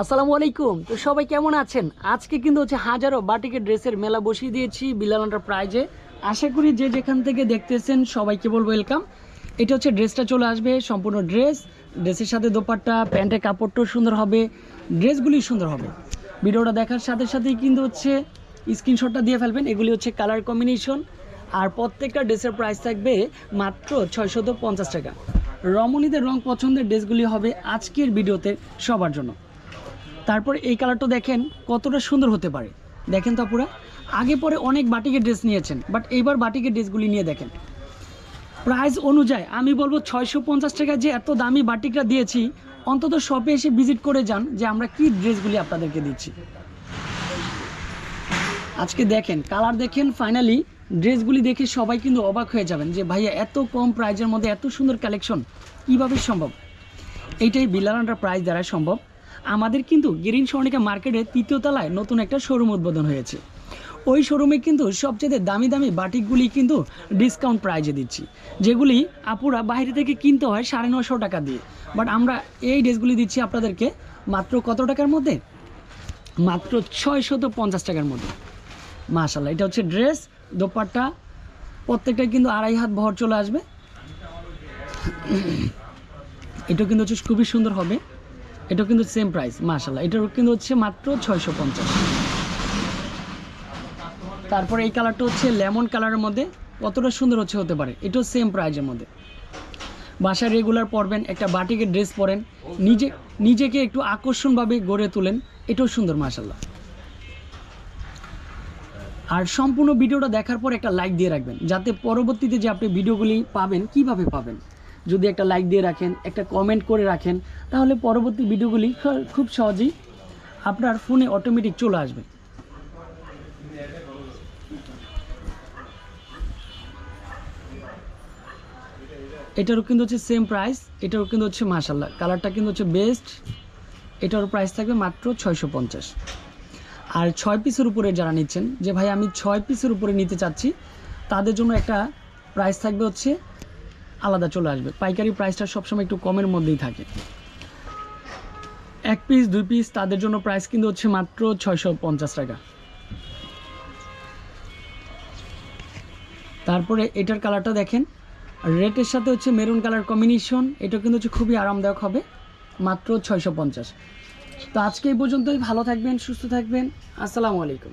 আসসালামু আলাইকুম। তো সবাই কেমন আছেন? আজকে কিন্তু হচ্ছে হাজারো বাটিকের ড্রেসের মেলা বসিয়ে দিয়েছি বিলাল প্রাইজে। আশা করি যে যেখান থেকে দেখতেছেন সবাইকে বলব ওয়েলকাম এটা হচ্ছে ড্রেসটা চলে আসবে, সম্পূর্ণ ড্রেস। ড্রেসের সাথে দোপাট্টা, প্যান্টের কাপড়টাও সুন্দর হবে, ড্রেসগুলি সুন্দর হবে। ভিডিওটা দেখার সাথে সাথেই কিন্তু হচ্ছে স্ক্রিনশটটা দিয়ে ফেলবেন, এগুলি হচ্ছে কালার কম্বিনেশন আর প্রত্যেকটা ড্রেসের প্রাইস থাকবে মাত্র ছয়শত টাকা। রমণীদের রং পছন্দের ড্রেসগুলি হবে আজকের ভিডিওতে সবার জন্য। তারপর এই কালারটা দেখেন কতটা সুন্দর হতে পারে। দেখেন তো আগে পরে অনেক বাটিকের ড্রেস নিয়েছেন, বাট এইবার বাটিকের ড্রেসগুলি নিয়ে দেখেন। প্রাইস অনুযায়ী আমি বলব ছয়শো পঞ্চাশ টাকা যে এত দামি বাটিকরা দিয়েছি, অন্তত শপে এসে ভিজিট করে যান যে আমরা কি ড্রেসগুলি আপনাদেরকে দিচ্ছি। আজকে দেখেন, কালার দেখেন ফাইনালি, ড্রেসগুলি দেখে সবাই কিন্তু অবাক হয়ে যাবেন যে ভাইয়া এত কম প্রাইজের মধ্যে এত সুন্দর কালেকশন, কীভাবে সম্ভব? এইটাই বিলালান্ডার প্রাইস দ্বারা সম্ভব। আমাদের কিন্তু গিরিন স্বর্ণিকা মার্কেটের তৃতীয় তলায় নতুন একটা শোরুম উদ্বোধন হয়েছে। ওই শোরুমে কিন্তু সবচেয়ে দামি দামি বাটিকগুলি কিন্তু ডিসকাউন্ট প্রাইজে দিচ্ছি, যেগুলি আপুরা বাইরে থেকে কিনতে হয় সাড়ে নশো টাকা দিয়ে। বাট আমরা এই ড্রেসগুলি দিচ্ছি আপনাদেরকে মাত্র কত টাকার মধ্যে? মাত্র ছয়শত পঞ্চাশ টাকার মধ্যে। মাশাল্লাহ এটা হচ্ছে ড্রেস দোপাট্টা, প্রত্যেকটাই কিন্তু আড়াই হাত ভর চলে আসবে। এটা কিন্তু হচ্ছে খুবই সুন্দর হবে। এটাও কিন্তু সেম প্রাইস মাশাল্লাহ এটার কিন্তু হচ্ছে মাত্র ছয়শো পঞ্চাশ। তারপরে এই কালারটা হচ্ছে লেমন কালারের মধ্যে কতটা সুন্দর হচ্ছে হতে পারে, এটাও সেম প্রাইজের মধ্যে। বাসায় রেগুলার পরবেন, একটা বাটিকের ড্রেস পরেন, নিজে, নিজেকে একটু আকর্ষণভাবে গড়ে তোলেন, এটাও সুন্দর মাশাল্লাহ আর সম্পূর্ণ ভিডিওটা দেখার পর একটা লাইক দিয়ে রাখবেন, যাতে পরবর্তীতে যে আপনি ভিডিওগুলি পাবেন, কীভাবে পাবেন? যদি একটা লাইক দিয়ে রাখেন, একটা কমেন্ট করে রাখেন, তাহলে পরবর্তী ভিডিওগুলি খুব সহজেই আপনার ফোনে অটোমেটিক চলে আসবে। এটারও কিন্তু হচ্ছে সেম প্রাইস এটারও কিন্তু হচ্ছে মাসাল্লাহ কালারটা কিন্তু হচ্ছে বেস্ট এটারও প্রাইস থাকবে মাত্র ছয়শো পঞ্চাশ। আর ছয় পিসের উপরে যারা নিচ্ছেন, যে ভাই আমি ছয় পিসের উপরে নিতে চাচ্ছি, তাদের জন্য একটা প্রাইস থাকবে হচ্ছে আলাদা চলে আসবে। পাইকারি প্রাইসটা সবসময় একটু কমের মধ্যেই থাকে। এক পিস দুই পিস তাদের জন্য প্রাইস কিন্তু হচ্ছে মাত্র ছয়শো পঞ্চাশ টাকা। তারপরে এটার কালারটা দেখেন। রেটের সাথে হচ্ছে মেরুন কালার কম্বিনেশন এটা কিন্তু হচ্ছে খুবই আরামদায়ক হবে, মাত্র ছয়শো পঞ্চাশ। তো আজকে এই পর্যন্তই, ভালো থাকবেন, সুস্থ থাকবেন। আসসালামু আলাইকুম।